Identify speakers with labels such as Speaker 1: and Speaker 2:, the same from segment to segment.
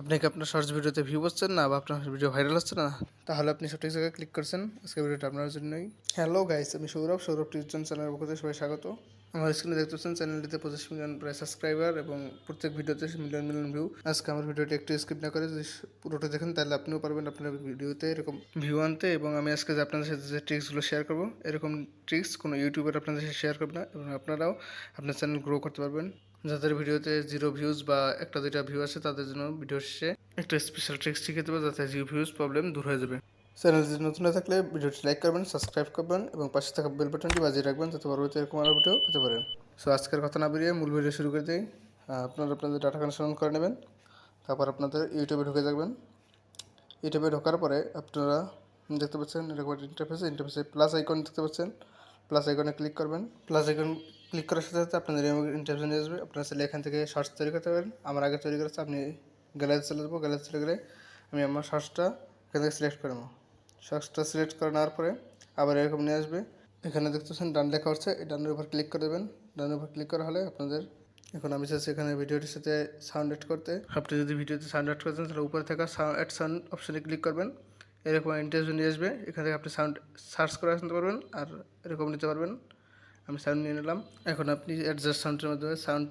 Speaker 1: আপনি কি আপনার শর্টস ভিডিওতে ভিউ পাচ্ছেন না বা আপনার ভিডিও ভাইরাল হচ্ছে না? তাহলে আপনি সঠিক জায়গায় ক্লিক করছেন। আজকে ভিডিওটা আপনার জন্যই। হ্যালো গাইস আমি সৌরভ সৌরভ টিউশন চ্যানেলের পক্ষ থেকে সবাই স্বাগত। আমার স্ক্রিনে দেখতে পাচ্ছেন চ্যানেলটিতে পঁচিশ মিলিয়ন প্রায় সাবস্ক্রাইবার এবং প্রত্যেক ভিডিওতে মিলিয়ন মিলিয়ন ভিউ আজকে আমার ভিডিওটি একটু স্কিপ না করে যদি পুরোটা দেখেন, তাহলে আপনিও পারবেন আপনার ভিডিওতে এরকম ভিউ আনতে এবং আমি আজকে যে আপনাদের সাথে যে ট্রিক্সগুলো শেয়ার করব, এরকম ট্রিক্স কোনো ইউটিউবার আপনাদের সাথে শেয়ার করবে না এবং আপনারাও আপনার চ্যানেল গ্রো করতে পারবেন। যাদের ভিডিওতে জিরো ভিউজ বা একটা দুইটা ভিউ আছে তাদের জন্য ভিডিও শেষে একটা স্পেশাল ট্রিক্স শিখে দেবো যাতে জিরো ভিউজ প্রবলেম দূর হয়ে যাবে। চ্যানেল যদি নতুন না থাকলে ভিডিওটি লাইক করবেন সাবস্ক্রাইব করবেন এবং পাশে থাকা বেল বাটনটি বাজিয়ে রাখবেন যাতে পরবর্তী এরকম আরও ভিডিও পেতে পারেন। সো আজকের কথা না বেরিয়ে মূল ভিডিও শুরু করে দিই। আপনারা আপনাদের ডাটা কানেকশন করে নেবেন, তারপর আপনাদের ইউটিউবে ঢুকে যাবেন ইউটিউবে ঢোকার পরে আপনারা দেখতে পাচ্ছেন, এরকম ইন্টারফেসে ইন্টারফেসে প্লাস আইকন দেখতে পাচ্ছেন। প্লাস আইকনে ক্লিক করবেন। প্লাস আইকন ক্লিক করার সাথে সাথে আপনাদের ইন্টারফেস নিয়ে আসবে। আপনারা চাইলে এখান থেকে শর্টস তৈরি করতে পারেন। আমার আগে তৈরি করেছে, আপনি গ্যালারি চলে যাব। গ্যালারি চলে গেলে আমি আমার শর্টসটা এখান থেকে সিলেক্ট করে নেব। শর্টসটা সিলেক্ট করে নেওয়ার পরে আবার এরকম নিয়ে আসবে। এখানে দেখতেছেন ডান লেখা হচ্ছে, এই ডানের উপর ক্লিক করে দেবেন। ডানের উপর ক্লিক করা হলে আপনাদের, এখন আমি চাচ্ছি এখানে ভিডিওটির সাথে সাউন্ড এড করতে। আপনি যদি ভিডিওতে সাউন্ড এড করতেন তাহলে উপরে থাকা সাউন্ড অ্যাড সাউন্ড অপশনে ক্লিক করবেন। এরকম ইন্টারভিউ নিয়ে আসবে। এখান থেকে আপনি সাউন্ড সার্চ করে আসতে পারবেন আর এরকম নিতে পারবেন। আমি সাউন্ড নিয়ে নিলাম। এখন আপনি অ্যাডজাস্ট সাউন্ডের মাধ্যমে সাউন্ড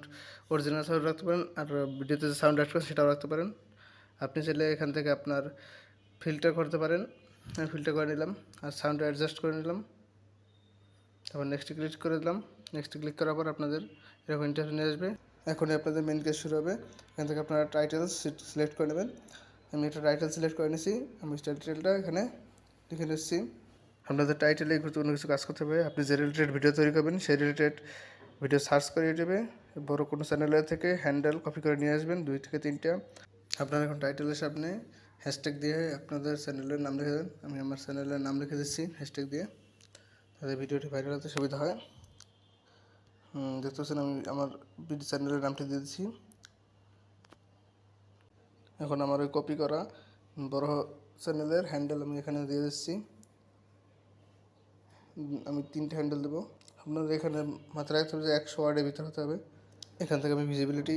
Speaker 1: অরিজিনাল সাউন্ড রাখতে পারেন আর ভিডিওতে যে সাউন্ড অ্যাড করেন সেটাও রাখতে পারেন। আপনি চাইলে এখান থেকে আপনার ফিল্টার করতে পারেন। ফিল্টার করে নিলাম আর সাউন্ড অ্যাডজাস্ট করে নিলাম। তারপর নেক্সটে ক্লিক করে দিলাম। নেক্সটে ক্লিক করার পর আপনাদের এরকম ইন্টারভিউ নিয়ে আসবে। এখনই আপনাদের মেন কেস শুরু হবে। এখান থেকে আপনারা টাইটেল সিলেক্ট করে নেবেন। আমি একটা টাইটেল সিলেক্ট করে নিয়েছি আমি টাইটেলটা এখানে লিখে নিচ্ছি। আপনাদের টাইটেলে গুরুত্বপূর্ণ কিছু কাজ করতে হবে। আপনি যে রিলেটেড ভিডিও তৈরি করবেন, সেই রিলেটেড ভিডিও সার্চ করে ইউটিউবে বড় কোনো চ্যানেলের থেকে হ্যান্ডেল কপি করে নিয়ে আসবেন। দুই থেকে তিনটা। আপনারা এখন টাইটেলের সামনে হ্যাশট্যাগ দিয়ে আপনাদের চ্যানেলের নাম লিখে দেবেন আমি আমার চ্যানেলের নাম লিখে দিচ্ছি হ্যাশট্যাগ দিয়ে। তাদের ভিডিওটি ভাইরাল হতে সুবিধা হয়। দেখতে পাচ্ছেন আমি আমার চ্যানেলের নামটি দিয়ে দিচ্ছি। এখন আমার ওই কপি করা বড় চ্যানেলের হ্যান্ডেল আমি এখানে দিয়ে দিচ্ছি। আমি তিনটে হ্যান্ডেল দেবো। আপনাদের এখানে মাথায় রাখতে হবে যে একশো ওয়ার্ডের ভিতরে হতে হবে। এখান থেকে আমি ভিজিবিলিটি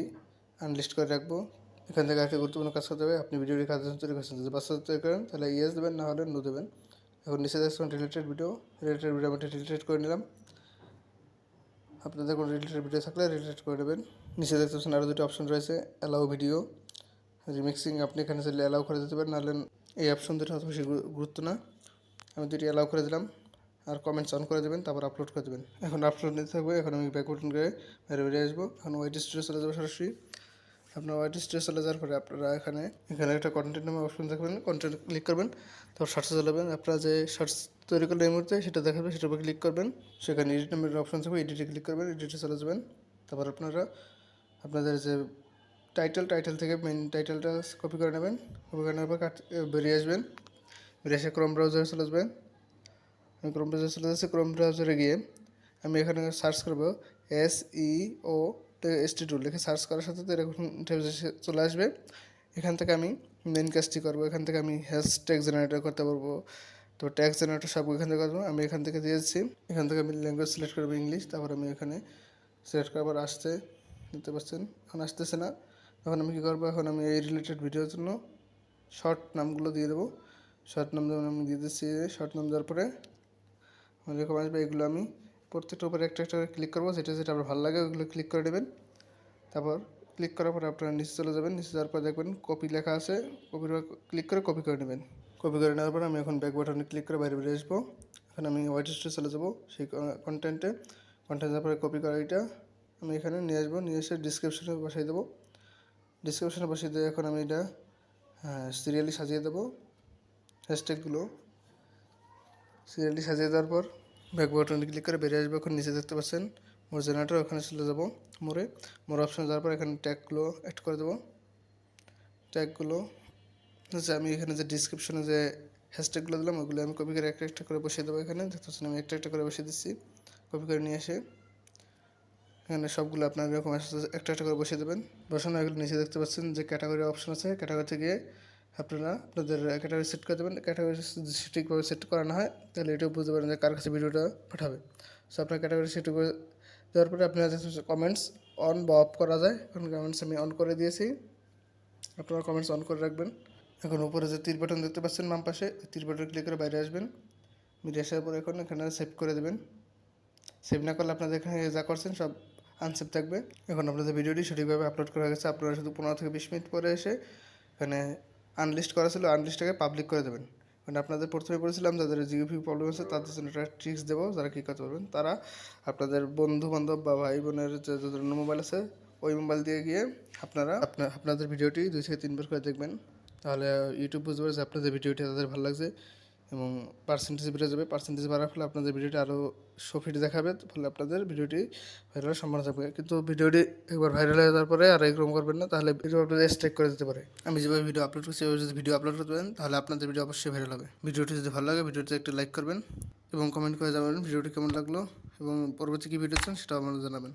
Speaker 1: আনলিস্ট করে রাখব। এখান থেকে একটা গুরুত্বপূর্ণ কাজ করতে হবে। আপনি ভিডিওটি কাজ তৈরি করছেন যদি বাচ্চা তৈরি করেন। তাহলে ইয়েস দেবেন, না হলে নো দেবেন। এখন নিচে দেখছেন রিলেটেড ভিডিও রিলেটেড ভিডিও আমি রিলেটেড করে নিলাম। আপনাদের কোনো রিলেটেড ভিডিও থাকলে রিলেটেড করে দেবেন নিচে দেখতে পাচ্ছেন আরও দুটো অপশন রয়েছে অ্যালাউ ভিডিও রিমিক্সিং আপনি এখানে চাইলে অ্যালাউ করে দিতে পারেন, নাহলে এই অপশন দুটো অত বেশি গুরুত্ব না। আমি দুটি অ্যালাউ করে দিলাম, আর কমেন্টস অন করে দেবেন, তারপর আপলোড করে দেবেন। এখন আপলোড নিতে থাকবে, এখন আমি ব্যাক বাটন করে বেরিয়ে আসব। এখন ওয়াইট স্টুডিও চলে যাবে সরাসরি। আপনার ওয়াইট স্টুডিও চলে যাওয়ার পরে আপনারা এখানে এখানে একটা কন্টেন্ট নামে অপশন দেখবেন কন্টেন্ট ক্লিক করবেন, তারপর শর্টসে চলাবেন আপনারা যে শর্টস তৈরি করলে এই মুহূর্তে, সেটা দেখাবে, সেটার উপর ক্লিক করবেন। সেখানে এডিট নামের অপশন থাকবে এডিটে ক্লিক করবেন এডিটে চলে যাবেন। তারপর আপনারা, আপনাদের যে টাইটেল টাইটেল থেকে মেন টাইটেলটা কপি করে নেবেন। কপি করে নেওয়ার পর কাট বেরিয়ে আসবেন। বেরিয়ে এসে ক্রোম ব্রাউজারে চলে আসবেন। আমি ক্রোম ব্রাউজারে চলে যাচ্ছি। ক্রোম ব্রাউজারে গিয়ে আমি এখানে সার্চ করব এস ই ও এস টি লিখে সার্চ করার সাথে সাথে এরকম চলে আসবে। এখান থেকে আমি মেন কাজটি করব, এখান থেকে আমি হ্যাশট্যাগ জেনারেটর করতে পারব। তো ট্যাক্স জেনারেটর সব এখান থেকে করব, আমি এখান থেকে দিয়েছি। এখান থেকে আমি ল্যাঙ্গুয়েজ সিলেক্ট করব ইংলিশ তারপর আমি এখানে সিলেক্ট করার আসতে দেখতে পাচ্ছেন? এখন আসতেছে না। এখন আমি কী করব? এখন আমি এই রিলেটেড ভিডিওর জন্য শর্ট নামগুলো দিয়ে দেবো। শর্ট নাম যেমন আমি দিয়ে দিচ্ছি শর্ট নাম দেওয়ার পরে এরকম আসবে, এগুলো আমি প্রত্যেকটার উপরে একটা একটা ক্লিক করব, যেটা যেটা আপনার ভালো লাগে ওগুলো ক্লিক করে নেবেন। তারপর ক্লিক করার পরে আপনারা নিচে চলে যাবেন, নিচে যাওয়ার পর দেখবেন কপি লেখা আছে কপির ক্লিক করে কপি করে নেবেন। কপি করে নেওয়ার পর আমি এখন ব্যাক বাটনে ক্লিক করে বাইরে বেরিয়ে আসব। এখন আমি হোয়াইট স্টোরে চলে যাব, সেই কন্টেন্টে কন্টেন্ট যাওয়ার পরে কপি করা এটা, আমি এখানে নিয়ে আসব, নিয়ে এসে ডিসক্রিপশনে বসাই দেবো। ডিসক্রিপশনে বসিয়ে দিয়ে এখন আমি এটা সিরিয়ালি সাজিয়ে দেবো। হ্যাশট্যাগুলো সিরিয়ালটি সাজিয়ে দেওয়ার পর ব্যাক বাটনে ক্লিক করে বেরিয়ে আসবে, এখন নিচে দেখতে পাচ্ছেন মোর জেনারেটর ওখানে চলে যাব মোরে মোর অপশনে যাওয়ার পর এখানে ট্যাগগুলো অ্যাড করে দেবো। ট্যাগগুলো যে আমি এখানে যে ডিসক্রিপশনে যে হ্যাশট্যাগুলো দিলাম, ওগুলো আমি কপি করে একটা একটা করে বসিয়ে দেবো এখানে। দেখতে পাচ্ছেন আমি একটা একটা করে বসিয়ে দিচ্ছি কপি করে নিয়ে এসে। এখানে সবগুলো আপনার এরকম একটা একটা করে বসিয়ে দেবেন। বসানো এগুলো নিচে দেখতে পাচ্ছেন যে ক্যাটাগরি অপশন আছে ক্যাটাগরিতে গিয়ে আপনারা আপনাদের ক্যাটাগরি সেট করে দেবেন। ক্যাটাগরি যদি সঠিকভাবে সেট করা না হয়, তাহলে এটাও বুঝতে পারেন যে কার কাছে ভিডিওটা পাঠাবে। সো আপনার ক্যাটাগরি সেট করে দেওয়ার পরে আপনার কমেন্টস অন বা অফ করা যায়। এখন কমেন্টস আমি অন করে দিয়েছি। আপনারা কমেন্টস অন করে রাখবেন। এখন উপরে যে তীর বাটন দেখতে পাচ্ছেন বাম পাশে তীর বাটন ক্লিক করে বাইরে আসবেন। বেরিয়ে আসার পরে এখন এখানে সেভ করে দেবেন। সেভ না করলে আপনাদের এখানে যা করছেন সব আনসেভ থাকবে। এখন আপনাদের ভিডিওটি সঠিকভাবে আপলোড করা গেছে। আপনারা শুধু পনেরো থেকে বিশ মিনিট পরে এসে এখানে আনলিস্ট করা ছিল আনলিস্টটাকে পাবলিক করে দেবেন। মানে আপনাদের প্রথমে বলেছিলাম, যাদের জিওপি প্রবলেম আছে, তাদের জন্য একটা ট্রিক্স দেবো, যারা কী করতে পারবেন তারা আপনাদের বন্ধু বান্ধব বা ভাই বোনের যে যাদের অন্য মোবাইল আছে, ওই মোবাইল দিয়ে গিয়ে আপনারা আপনাদের ভিডিওটি দুই থেকে তিনবার করে দেখবেন। তাহলে ইউটিউব বুঝতে পারে যে আপনাদের ভিডিওটি তাদের ভালো লাগছে। এবং পার্সেন্টেজ বেড়ে যাবে। পার্সেন্টেজ বাড়ার ফলে আপনাদের ভিডিওটি আরও সফিট দেখাবে ফলে আপনাদের ভিডিওটি ভাইরালের সম্ভাবনা থাকবে। কিন্তু ভিডিওটি একবার ভাইরাল হয়ে যাওয়ার পরে আর এরকম করবেন না, তাহলে ভিডিও আপনাদের স্ট্রাইক করে দিতে পারে। আমি যেভাবে ভিডিও আপলোড করছি যদি ভিডিও আপলোড করতে পারেন, তাহলে আপনাদের ভিডিও অবশ্যই ভাইরাল হবে। ভিডিওটি যদি ভালো লাগে ভিডিওটি একটু লাইক করবেন এবং কমেন্ট করে যাবেন ভিডিওটি কেমন লাগল এবং পরবর্তী কী ভিডিও চান সেটাও আপনারা জানাবেন।